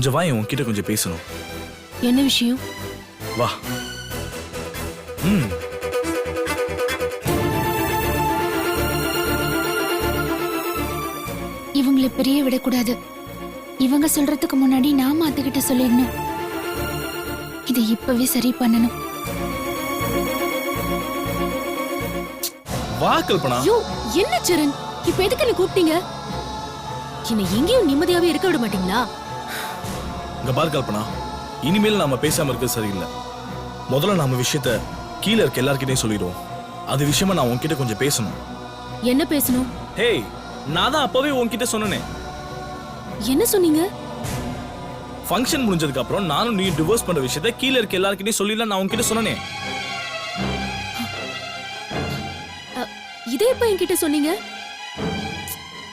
கொஞ்சம் வா உன்கிட்ட கொஞ்சம் பேசணும். என்ன விஷயம்? வா. ம். இவங்களை பிரிய விடக்கூடாது. இவங்க சொல்றதுக்கு முன்னாடி நாம அதுகிட்ட சொல்லிடணும். இதை இப்பவே சரி பண்ணணும். வா கல்பனா. ஐயோ என்ன சரண்? இப்ப எதுக்கு என்ன கூப்பிட்டீங்க? என்ன எங்கேயும் நிம்மதியாவே இருக்க விட மாட்டீங்களா? இங்க பாரு கல்பனா. இனிமேல் நாம பேசாம இருக்கிறது சரியில்லை. முதல்ல நாம விஷயத்த கீழே இருக்க எல்லார்கிட்டயும் சொல்லிடுவோம். அது விஷயமா நான் உன்கிட்ட கொஞ்சம் பேசணும். என்ன பேசணும்? ஹேய் நான் தான் அப்பவே உன்கிட்ட சொன்னனே. என்ன சொன்னீங்க? ஃபங்க்ஷன் முடிஞ்சதுக்கு அப்புறம் நானும் நீ டிவோர்ஸ் பண்ற விஷயத்த கீழே இருக்க எல்லார்கிட்டயும் சொல்லிடலாம் நான் உன்கிட்ட சொன்னனே. இதே இப்ப என்கிட்ட சொன்னீங்க?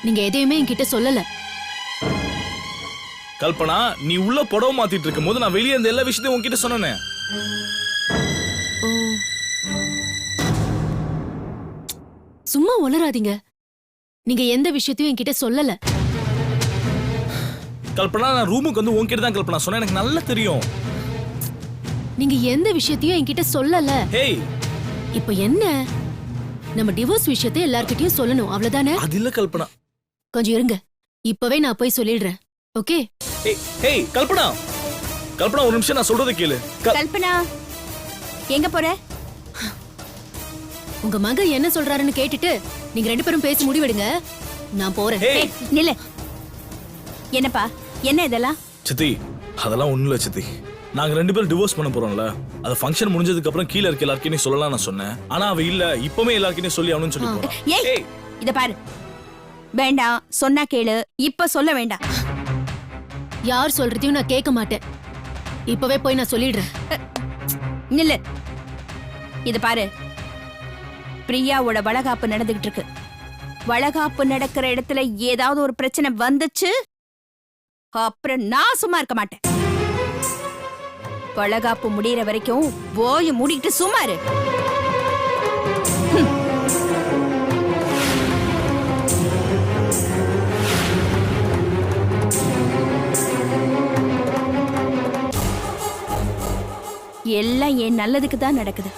நீங்க எதையுமே என்கிட்ட சொல்லல. கல்பனா நீ உள்ள புடவை மாத்திட்டு இருக்கும் போது நான் வெளியே இருந்த எல்லா விஷயத்தையும் உன்கிட்ட சொன்னனே. சும்மா உளராதீங்க நீங்க எந்த விஷயத்தையும் என்கிட்ட சொல்லல. கல்பனா நான் ரூமுக்கு வந்து உன்கிட்ட தான் கல்பனா சொன்னேன். எனக்கு நல்லா தெரியும். நீங்க எந்த விஷயத்தையும் என்கிட்ட சொல்லல. ஹேய். இப்ப என்ன? நம்ம டிவோர்ஸ் விஷயத்தை எல்லார்கிட்டயும் சொல்லணும். அவ்வளவுதானே? அது இல்ல கல்பனா. கொஞ்சம் இருங்க. இப்பவே நான் போய் சொல்லிடுறேன். ஓகே. ஹேய் கல்பனா. கல்பனா ஒரு நிமிஷம் நான் சொல்றதை கேளு. கல்பனா எங்க போற? உங்க மக என்ன சொல்றாருன்னு கேட்டுட்டு நீங்க ரெண்டு பேரும் பேசி முடிவெடுங்க. நான் போறேன். ஏய், நில்லு. என்னப்பா என்ன இதெல்லாம்? சித்தி அதெல்லாம் ஒண்ணும் இல்ல சித்தி. நாங்க ரெண்டு பேரும் டிவோர்ஸ் பண்ண போறோம்ல. அது ஃபங்க்ஷன் முடிஞ்சதுக்கு அப்புறம் கீழே இருக்க எல்லாருக்கையும் சொல்லலாம் நான் சொன்னேன். ஆனா அவ இல்ல இப்பவுமே எல்லாருக்கையும் சொல்லி ஆகணும்னு சொல்லி போறான். ஏய் ஏய். இத பாரு. வேண்டாம் சொன்னா கேளு. இப்ப சொல்ல வேண்டாம். யார் சொல்றதையும் நான் கேட்க மாட்டேன். இப்பவே போய் நான் சொல்லிடுறேன். நில்லு. இத பாரு. பிரியாவோட வளகாப்பு நடந்துகிட்டு இருக்கு. வளகாப்பு நடக்கிற இடத்துல ஏதாவது ஒரு பிரச்சனை வந்துச்சு அப்புறம் நான் சும்மா இருக்க மாட்டேன். வளகாப்பு முடியற வரைக்கும் போய் மூடிட்டு சும்மா இரு. எல்லாம் என் நல்லதுக்கு தான் நடக்குது.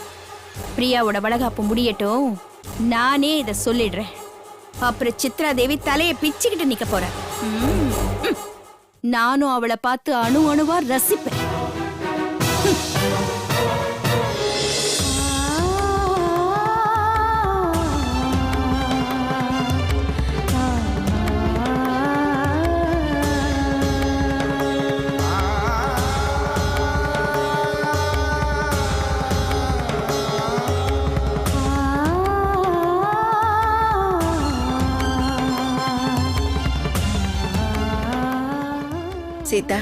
பிரியாவோட வளகாப்பு முடியட்டும். நானே இத சொல்லிடுறேன். அப்புறம் சித்ரா தேவி தலைய பிச்சுக்கிட்டு நிக்க போறேன் நானும் அவளை பார்த்து அணு அணுவா ரசிப்பேன். சீதா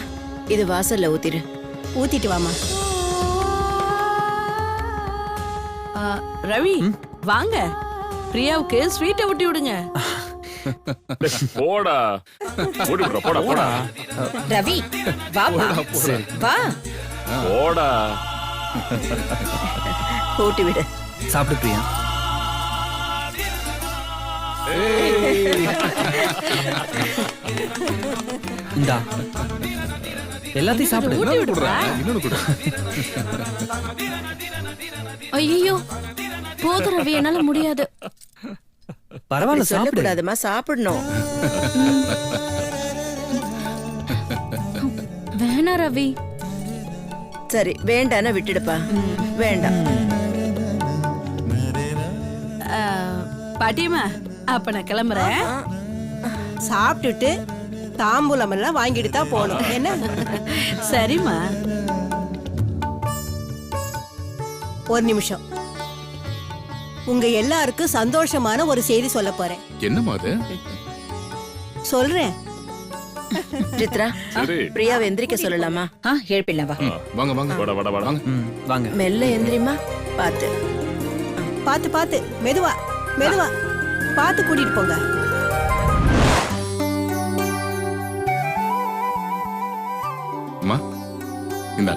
இது வாசல்ல ஊத்திரு. ஊத்திட்டு வாமா ரவி வாங்க. பிரியாவுக்கு ஸ்வீட்டை ஊட்டி விடுங்க. போடா. ஓடி விடுறா போடா போடா. ரவி வா வா. போடா ஊட்டி விடு. சாப்பிடு பிரியா. இந்தா. எல்லாத்தையும் சாப்பிடு. ஊட்டி விடுறா ஐயோ போதும் ரவி என்னால முடியாது. பரவாயில்ல சாப்பிடு. சொல்லக்கூடாதும்மா சாப்பிடணும். வேணா ரவி. சரி வேண்டான்னா விட்டுடுப்பா. வேண்டாம். பாட்டியம்மா அப்ப நான் கிளம்புறேன். சாப்பிட்டுட்டு தாம்பூலம் எல்லாம் வாங்கிட்டு தான் போகணும். என்ன? சரிம்மா. ஒரு நிமிஷம். உங்க எல்லாருக்கும் சந்தோஷமான ஒரு செய்தி சொல்ல போறேன். என்னம்மா அது? சொல்றேன். சித்ரா பிரியாவை எந்திரிக்க சொல்லலாமா? ஆ எழுப்பிடலாம் வா. வாங்க வாங்க. வாடா வாடா வாடா ம் வாங்க. மெல்ல எந்திரிமா பாத்து. பார்த்து பார்த்து மெதுவா மெதுவா. பார்த்து கூட்டிட்டு போங்க. அம்மா இந்தா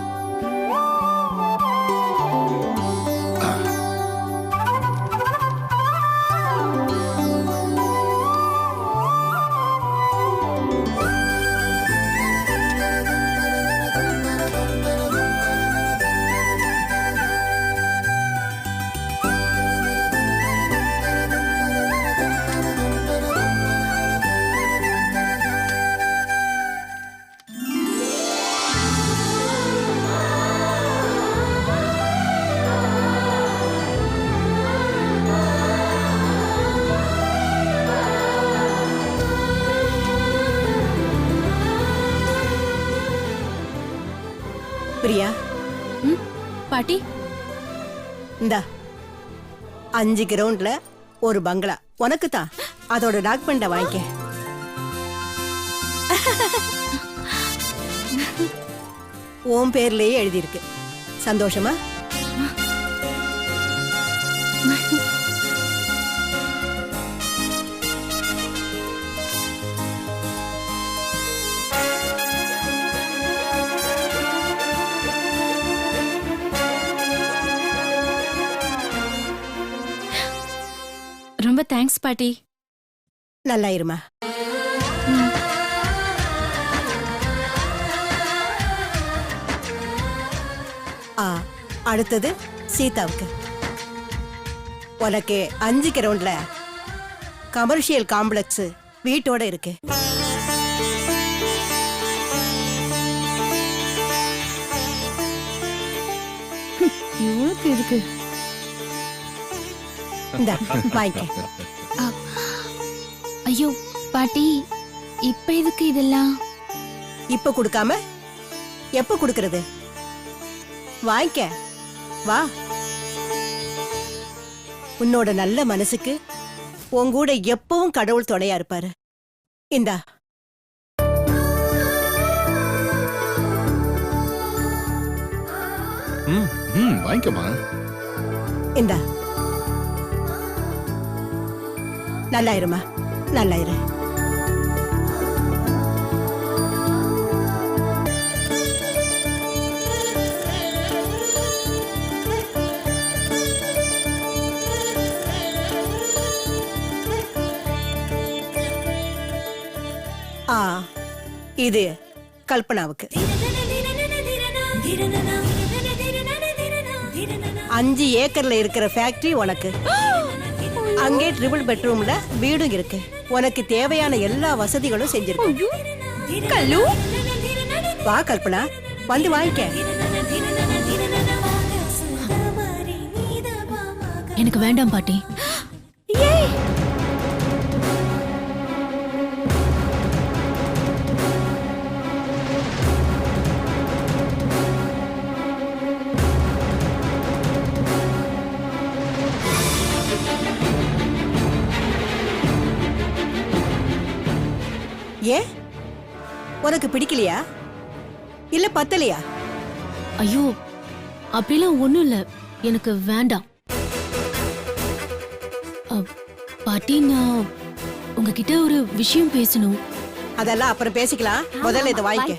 பிரியா ம், பாட்டி. இந்தா அஞ்சு கிரவுண்ட்ல ஒரு பங்களா. உனக்கு தான் அதோட டாக்குமெண்ட வாங்கிக்க உன் பேர்லயே எழுதியிருக்கு. சந்தோஷமா? ரொம்ப தேங்க்ஸ் பாட்டி. நல்லா இருமா ஆ அடுத்தது சீதாவுக்கு. உனக்கு அஞ்சு கிரவுண்ட்ல கமர்ஷியல் காம்ப்ளெக்ஸ் வீட்டோட இருக்கு. இவனுக்கு இருக்கு. இந்த வாங்கிக்க ஐயோ பாட்டி இப்ப எதுக்கு இதெல்லாம்? இப்ப கொடுக்காம? எப்ப கொடுக்கறது? வாங்கிக்க வா. உன்னோட நல்ல மனசுக்கு உன் கூட எப்பவும் கடவுள் துணையா இருப்பாரு. இந்தா. ம் ம் வாங்கிக்கமா இந்தா. நல்லா இருமா நல்லா இரு ஆ இது கல்பனாவுக்கு. அஞ்சு ஏக்கர்ல இருக்கிற ஃபேக்டரி உனக்கு. அங்கே ட்ரிபிள் பெட்ரூம்ல வீடும் இருக்கு. உனக்கு தேவையான எல்லா வசதிகளும் செஞ்சிருக்கு கல்லு? வா கல்பனா. வந்து வாங்கிக்க. எனக்கு வேண்டாம் பாட்டி. உனக்கு பிடிக்கலையா? இல்ல பத்தலையா? ஐயோ அப்படிலாம் ஒண்ணும் இல்ல. எனக்கு வேண்டாம். பாட்டி நான் உங்ககிட்ட ஒரு விஷயம் பேசணும். அதெல்லாம் அப்புறம் பேசிக்கலாம். முதல்ல இதை வாங்கிக்க.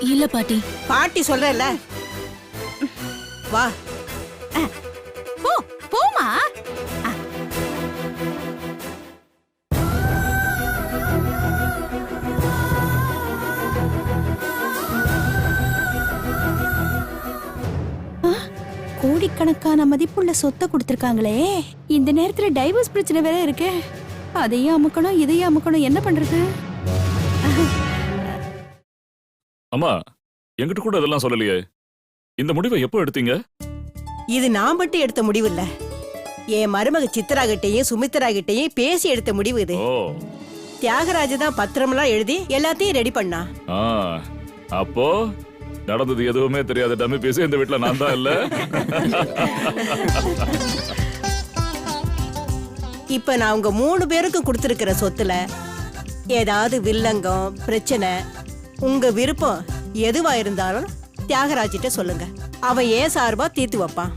இல்ல பாட்டி. பாட்டி சொல்றேன்ல. வா. கோடிக்கணக்கான மதிப்புள்ள சொத்தை கொடுத்துருக்காங்களே. இந்த நேரத்துல டைவர்ஸ் பிரச்சனை வேற இருக்கே. அதையும் அமுக்கணும் இதையும் அமுக்கணும். என்ன பண்றது? அம்மா என்கிட்ட கூட இதெல்லாம் சொல்லலையே. இந்த முடிவை எப்போ எடுத்தீங்க? இது நான் மட்டும் எடுத்த முடிவு இல்ல என் மருமக சித்ரா கிட்டையும் சுமித்ரா கிட்டையும் பேசி எடுத்த முடிவு இது. ஓ. தியாகராஜ தான் பத்திரமெல்லாம் எழுதி எல்லாத்தையும் ரெடி பண்ணா. ஆ அப்போ நடந்தது எதுவுமே தெரியாத டம்மி பேசி இந்த வீட்ல நான் தான் இல்ல. இப்ப நான் உங்க மூணு பேருக்கும் கொடுத்திருக்கிற சொத்துல ஏதாவது வில்லங்கம் பிரச்சனை உங்க விருப்பம் எதுவா இருந்தாலும் தியாகராஜிட்ட சொல்லுங்க. அவன் ஏன் சார்பா தீர்த்து வைப்பான்?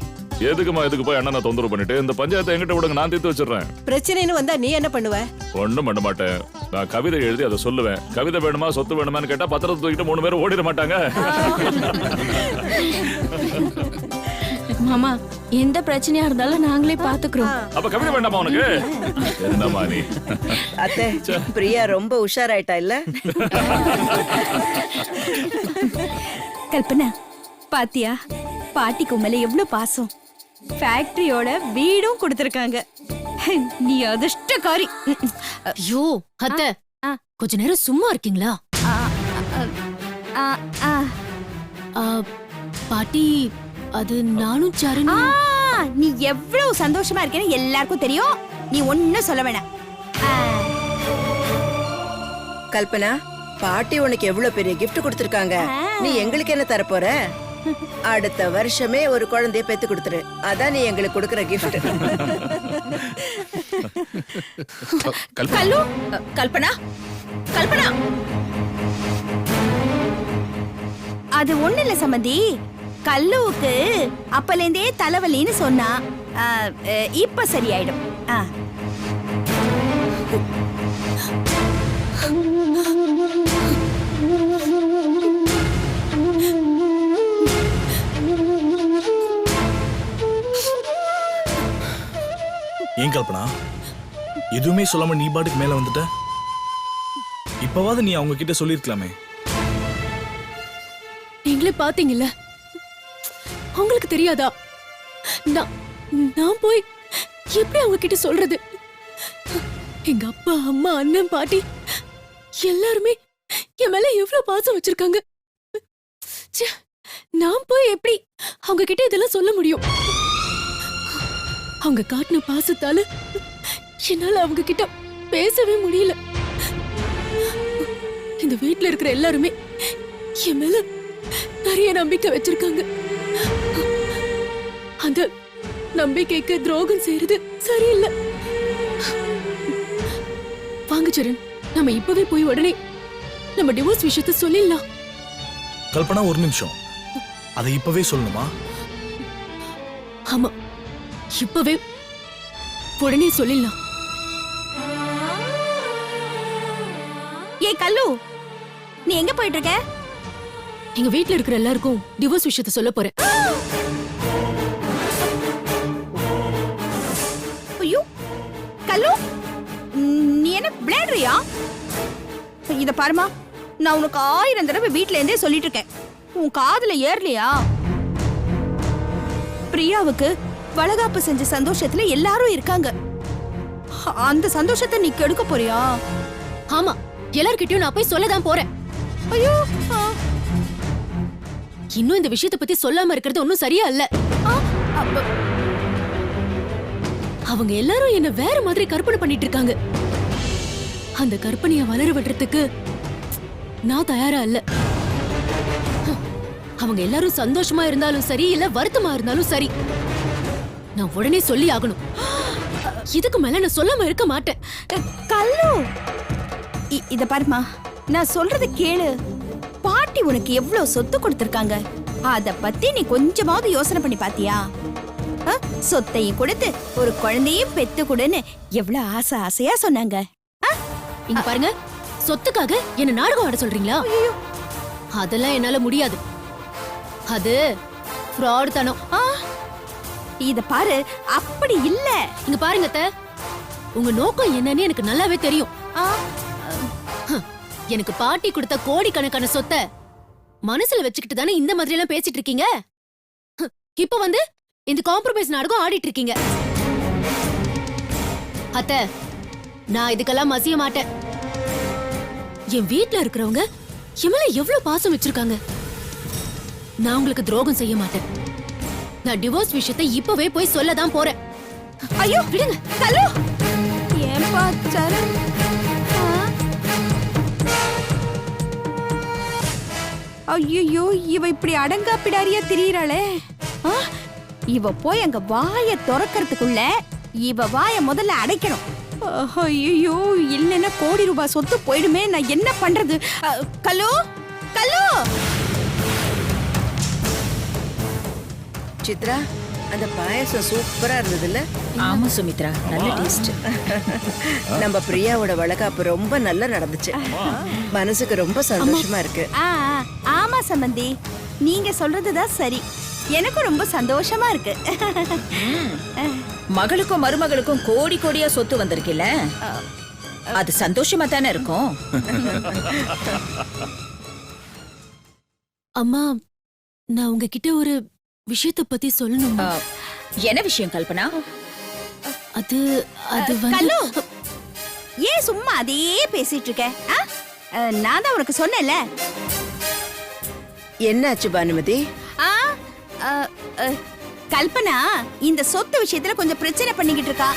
எதுக்குமா எதுக்கு போய் அண்ணனை தொந்தரவு பண்ணிட்டு? இந்த பஞ்சாயத்தை என்கிட்ட விடுங்க நான் தீர்த்து வச்சிடுறேன். பிரச்சனைன்னு வந்தா நீ என்ன பண்ணுவ? ஒண்ணும் பண்ண மாட்டேன். நான் கவிதை எழுதி அதை சொல்லுவேன். கவிதை வேணுமா சொத்து வேணுமான்னு கேட்டா பத்திரத்தை தூக்கிட்டு மூணு பேரும் ஓடிட மாட்டாங்க. மாமா எந்த பிரச்சனையா இருந்தாலும் நாங்களே பாத்துக்கிறோம். அப்ப கவிதை வேண்டாமா உனக்கு? என்னம்மா நீ? அத்தை பிரியா ரொம்ப உஷாராயிட்டா இல்ல? கல்பனா பாத்தியா? பாட்டிக்கு மேல எவ்வளவு பாசம்? ஃபேக்டரியோட வீடும் கொடுத்திருக்காங்க. நீ அதிர்ஷ்டக்காரி. ஐயோ அத்தை ஆ. கொஞ்ச நேரம் சும்மா இருக்கீங்களா? ஆ, ஆ. அ, பாட்டி அது நானும் ஆ, சரணு நீ எவ்வளவு சந்தோஷமா இருக்கேன்னு எல்லாருக்கும் தெரியும். நீ ஒன்னும் சொல்ல வேணாம். ஆ, கல்பனா பாட்டி உனக்கு எவ்வளவு பெரிய gift கொடுத்திருக்காங்க. நீ எங்களுக்கு என்ன தர போற அடுத்த வருஷமே ஒரு குழந்தைய பெத்து கொடுத்துரு. அதான் நீ எங்களுக்கு கொடுக்கற gift. கல்பனா? கல்லு? கல்பனா? கல்பனா? அது ஒண்ணு இல்ல சம்மந்தி கல்லுவுக்கு அப்பலேந்தே தலைவலின்னு சொன்னா இப்ப சரியாயிடும். ஆ. ஏன் கல்பனா? எதுவுமே சொல்லாம நீ பாட்டுக்கு மேல வந்துட்ட? இப்பவாவது நீ அவங்க கிட்ட சொல்லிருக்கலாமே. நீங்களே பாத்தீங்கல்ல? உங்களுக்கு தெரியாதா? நான் நான் போய் எப்படி அவங்க கிட்ட சொல்றது? எங்க அப்பா அம்மா அண்ணன் பாட்டி எல்லாருமே என் மேல எவ்வளவு பாசம் வச்சிருக்காங்க? நான் போய் எப்படி அவங்க கிட்ட இதெல்லாம் சொல்ல முடியும்? அவங்க காட்டின பாசத்தால என்னால அவங்க கிட்ட பேசவே முடியல. இந்த வீட்ல இருக்கிற எல்லாருமே என் மேல நிறைய நம்பிக்கை வச்சிருக்காங்க. அந்த நம்பிக்கைக்கு துரோகம் செய்யறது சரியில்லை. வாங்க சரண் நம்ம இப்பவே போய் உடனே நம்ம டிவோர்ஸ் விஷயத்த சொல்லிடலாம். கல்பனா ஒரு நிமிஷம். அதை இப்பவே சொல்லணுமா? ஆமா. இப்பவே உடனே சொல்லிடலாம். ஏய் கல்லு நீ எங்க போயிட்டு இருக்க எங்க வீட்ல இருக்கிற எல்லாருக்கும் டிவோர்ஸ் விஷயத்த சொல்ல போறேன். ஐயோ கல்லு நீ என்ன விளையாடுறியா? இத பாருமா நான் உனக்கு ஆயிரம் தடவை வீட்ல இருந்தே சொல்லிட்டு இருக்கேன் உன் காதுல ஏறலையா? பிரியாவுக்கு வளகாப்பு செஞ்ச சந்தோஷத்துல எல்லாரும் இருக்காங்க. அந்த சந்தோஷத்தை நீ கெடுக்க போறியா? ஆமா எல்லார்கிட்டயும் நான் போய் சொல்லதான் போறேன். ஐயோ இன்னும் இந்த விஷயத்த பத்தி சொல்லாம இருக்கிறது ஒன்னும் சரியா இல்ல. அவங்க எல்லாரும் என்ன வேற மாதிரி கற்பனை பண்ணிட்டு இருக்காங்க அந்த கற்பனைய வளர விடுறதுக்கு நான் தயாரா இல்ல. அவங்க எல்லாரும் சந்தோஷமா இருந்தாலும் சரி இல்ல வருத்தமா இருந்தாலும் சரி. நான் உடனே சொல்லி ஆகணும். இதுக்கு மேல நான் சொல்லாம இருக்க மாட்டேன். கல்லு! இத பாருமா நான் சொல்றத கேளு. பாட்டி உனக்கு எவ்வளவு சொத்து கொடுத்திருக்காங்க? அத பத்தி நீ கொஞ்சமாவது யோசனை பண்ணி பாத்தியா? சொத்தையும் கொடுத்து ஒரு குழந்தையும் பெத்து கொடுன்னு எவ்வளவு ஆசை ஆசையா சொன்னாங்க? இங்க பாருங்க. சொத்துக்காக என்ன நாடகம் ஆட சொல்றீங்களா? அதெல்லாம் என்னால முடியாது. அது ஃப்ராட் தனம் ஆ? இத பாரு அப்படி இல்ல. இங்க பாருங்க அத்தை. உங்க நோக்கம் என்னன்னு எனக்கு நல்லாவே தெரியும். எனக்கு பாட்டி கொடுத்த கோடிக்கணக்கான சொத்தை மனசுல வச்சுக்கிட்டு தானே இந்த மாதிரி எல்லாம் பேசிட்டு இருக்கீங்க? இப்ப வந்து இந்த காம்ப்ரமைஸ் நாடகம் ஆடிட்டு இருக்கீங்க. அத்தை நான் இதுக்கெல்லாம் மசிய மாட்டேன். என் வீட்ல இருக்கிறவங்க என் மேல எவ்வளவு பாசம் வச்சிருக்காங்க? நான் உங்களுக்கு துரோகம் செய்ய மாட்டேன். நான் டிவோர்ஸ் விஷயத்தை இப்பவே போய் சொல்லதான் போறேன். ஐயோ விடுங்க தள்ளு. ஏன்பா சரண் ஐயோ இவ இப்படி அடங்கா பிடாரியா திரியறாளே. ஆ? இவ போய் அங்க வாய திறக்கறதுக்குள்ள இவ வாய முதல்ல அடைக்கணும். ஐயோ இல்லைன்னா கோடி ரூபாய் சொத்து போயிடுமே நான் என்ன பண்றது? கல்லு கல்லு. சித்ரா அந்த பாயசம் சூப்பரா இருந்ததுல்ல? ஆமா சுமித்ரா நல்ல டேஸ்ட் நம்ம பிரியாவோட வளகாப்பு ரொம்ப நல்லா நடந்துச்சு. மனசுக்கு ரொம்ப சந்தோஷமா இருக்கு. ஆமா சம்பந்தி. நீங்க சொல்றதுதான் சரி. எனக்கும் ரொம்ப சந்தோஷமா இருக்கு. மகளுக்கும் மருமகளுக்கும் கோடி கோடியா சொத்து வந்திருக்குல்ல? அது சந்தோஷமா தானே இருக்கும்? அம்மா நான் உங்ககிட்ட ஒரு விஷயத்த பத்தி சொல்லணும் என்ன விஷயம் கல்பனா? அது அது வந்து கல்லு! ஏன் சும்மா அதையே பேசிட்டு இருக்க? நான் தான் உனக்கு சொன்னேன்ல. என்னாச்சு பானுமதி? ஆ, அ, அ, கல்பனா இந்த சொத்து விஷயத்துல கொஞ்சம் பிரச்சனை பண்ணிக்கிட்டு இருக்கா.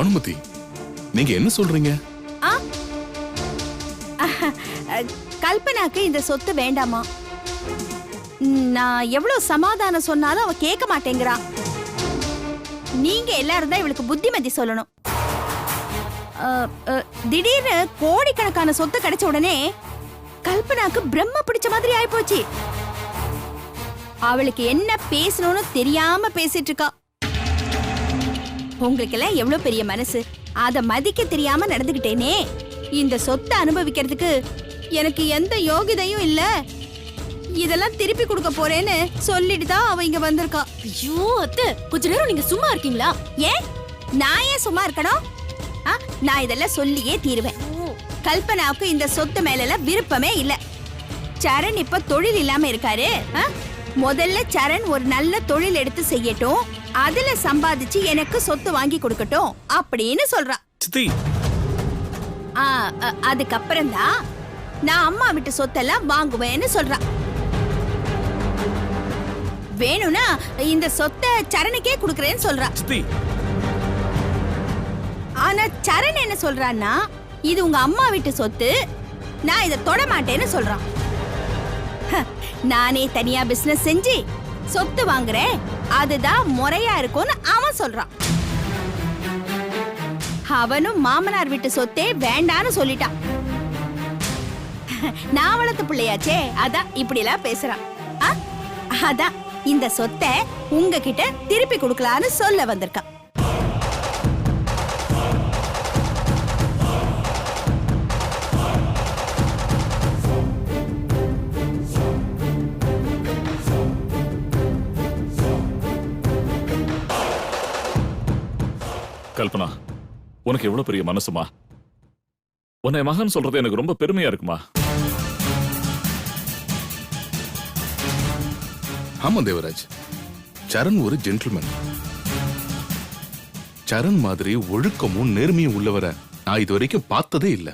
அனுமதி நீங்க என்ன சொல்றீங்க? கல்பனாக்கு இந்த சொத்து வேண்டாமா? நான் எவ்வளவு சமாதானம் சொன்னாலும் அவ கேட்க மாட்டேங்கிறா நீங்க எல்லாரும் தான் இவளுக்கு புத்திமதி சொல்லணும். திடீர்னு கோடிக்கணக்கான சொத்து கிடைச்ச உடனே கல்பனாக்கு பிரம்ம பிடிச்ச மாதிரி ஆயிப்போச்சு. அவளுக்கு என்ன பேசணும்னு தெரியாம பேசிட்டு இருக்கா. உங்களுக்கெல்லாம் எவ்வளவு பெரிய மனசு? அத மதிக்க தெரியாம நடந்துகிட்டேனே. இந்த சொத்தை அனுபவிக்கிறதுக்கு எனக்கு எந்த யோகிதையும் இல்ல. இதெல்லாம் திருப்பி கொடுக்க போறேன்னு சொல்லிட்டு தான் அவ இங்க வந்திருக்கா. ஐயோ அத்தை கொஞ்ச நேரம் நீங்க சும்மா இருக்கீங்களா? ஏன்? நான் ஏன் சும்மா இருக்கணும்? ஆ, நான் இதெல்லாம் சொல்லியே தீருவேன். கல்பனாவுக்கு இந்த சொத்து மேல விருப்பமே இல்ல. சரண் இப்ப தொழில் இல்லாம இருக்காரு. ஆ? முதல்ல சரண் ஒரு நல்ல தொழில் எடுத்து செய்யட்டும். அதுல சம்பாதிச்சு எனக்கு சொத்து வாங்கி கொடுக்கட்டும் அப்படின்னு சொல்றா. சித்தி. அதுக்கப்புறம் தான் நான் அம்மா விட்டு சொத்தெல்லாம் வாங்குவேன்னு சொல்றா. வேணும்னா இந்த சொத்தை சரணுக்கே கொடுக்கறேன்னு சொல்றா. ஆனா சரண் என்ன சொல்றான்னா இது உங்க அம்மா வீட்டு சொத்து நான் இதை தொட மாட்டேன்னு சொல்றான். நானே தனியா பிசினஸ் செஞ்சு சொத்து வாங்குறேன். அதுதான் முறையா இருக்கும்னு அவன் சொல்றான். அவனும் மாமனார் வீட்டு சொத்தே வேண்டான்னு சொல்லிட்டான். நான் வளர்த்த பிள்ளையாச்சே அதான் இப்படி எல்லாம் பேசுறான். ஆ? அதான் இந்த சொத்தை உங்ககிட்ட திருப்பி கொடுக்கலான்னு சொல்ல வந்திருக்கான். உனக்கு எவ்வளவு பெரிய மனசுமா? உன்னை மகன் சொல்றது எனக்கு ரொம்ப பெருமையா இருக்குமா? ஆமா தேவராஜ். சரண் ஒரு ஜென்டில்மேன் சரண் மாதிரி ஒழுக்கமும் நேர்மையும் உள்ளவரை நான் இது வரைக்கும் பார்த்ததே இல்ல.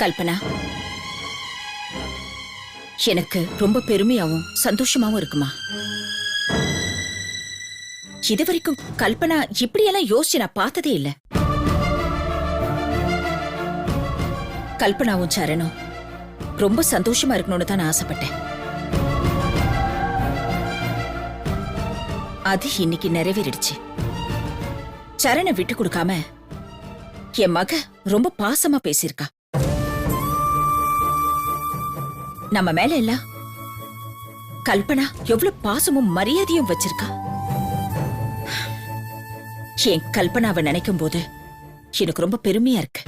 கல்பனா எனக்கு ரொம்ப பெருமையாவும் சந்தோஷமாவும் இருக்குமா? இது வரைக்கும் கல்பனா இப்படியெல்லாம் யோசிச்சு நான் பார்த்ததே இல்ல. கல்பனாவும் சரணும் ரொம்ப சந்தோஷமா இருக்கணும்னு தான் நான் ஆசைப்பட்டேன். அது இன்னைக்கு நிறைவேறிடுச்சு. சரணை விட்டு கொடுக்காம என் மக ரொம்ப பாசமா பேசியிருக்கா. நம்ம மேல எல்லாம் கல்பனா எவ்வளவு பாசமும் மரியாதையும் வச்சிருக்கா. என் கல்பனாவை நினைக்கும் போது எனக்கு ரொம்ப பெருமையா இருக்கு.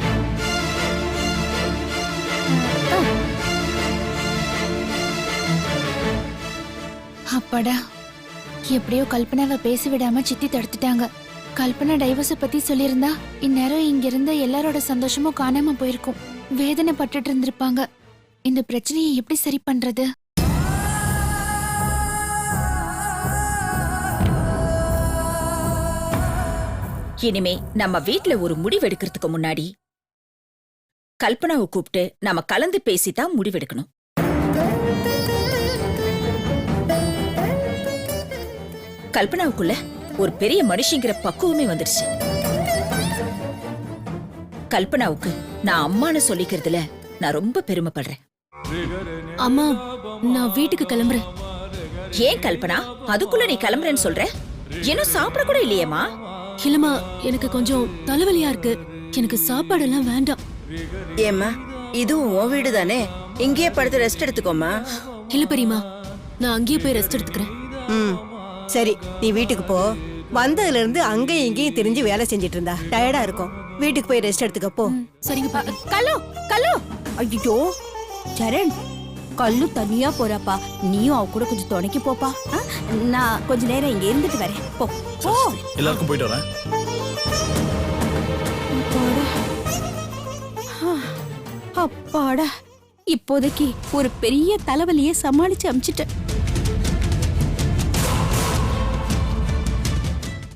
அப்பாடா எப்படியோ கல்பனாவை பேசி விடாம சித்தி தடுத்துட்டாங்க. கல்பனா டைவர்ஸ பத்தி சொல்லியிருந்தா இந்நேரம் இங்க இருந்த எல்லாரோட சந்தோஷமும் காணாம போயிருக்கும். வேதனை பட்டுட்டு இருந்திருப்பாங்க. இந்த பிரச்சனையை எப்படி சரி பண்றது? இனிமே நம்ம வீட்ல ஒரு முடிவு எடுக்கிறதுக்கு முன்னாடி கல்பனாவை கூப்பிட்டு நாம கலந்து பேசித்தான் முடிவெடுக்கணும். கல்பனாவுக்குள்ள ஒரு பெரிய மனுஷங்கிற பக்குவமே வந்துருச்சு. கல்பனாவுக்கு நான் அம்மான்னு சொல்லிக்கிறதுல நான் ரொம்ப பெருமைப்படுறேன். அம்மா நான் வீட்டுக்கு கிளம்புறேன். ஏன் கல்பனா? அதுக்குள்ள நீ கிளம்புறேன்னு சொல்ற? இன்னும் சாப்பிட கூட இல்லையேம்மா? இல்லம்மா எனக்கு கொஞ்சம் தலைவலியா இருக்கு. எனக்கு சாப்பாடெல்லாம் வேண்டாம். ஏம்மா இதுவும் உன் வீடு தானே இங்கேயே படுத்து ரெஸ்ட் எடுத்துக்கோமா இல்ல பெரியம்மா நான் அங்கேயே போய் ரெஸ்ட் எடுத்துக்கிறேன். ம் சரி நீ வீட்டுக்கு போ. வந்ததுல இருந்து அங்கேயும் இங்கேயும் திரிஞ்சு வேலை செஞ்சிட்டு இருந்தா. டயர்டா இருக்கும். வீட்டுக்கு போய் ரெஸ்ட் எடுத்துக்க போ. சரிங்க பா கல்லு கல்லு. ஐயோ சரண் கல்லு தனியா போறாப்பா. நீயும் அவ கூட கொஞ்சம் துணைக்கு போப்பா? நான் கொஞ்ச நேரம் இங்க இருந்துட்டு வரேன். போ. போ எல்லாருக்கும் போயிட்டு வரேன். அப்பாடா. இப்போதைக்கு ஒரு பெரிய தலைவலியை சமாளிச்சு அமிச்சிட்டேன்.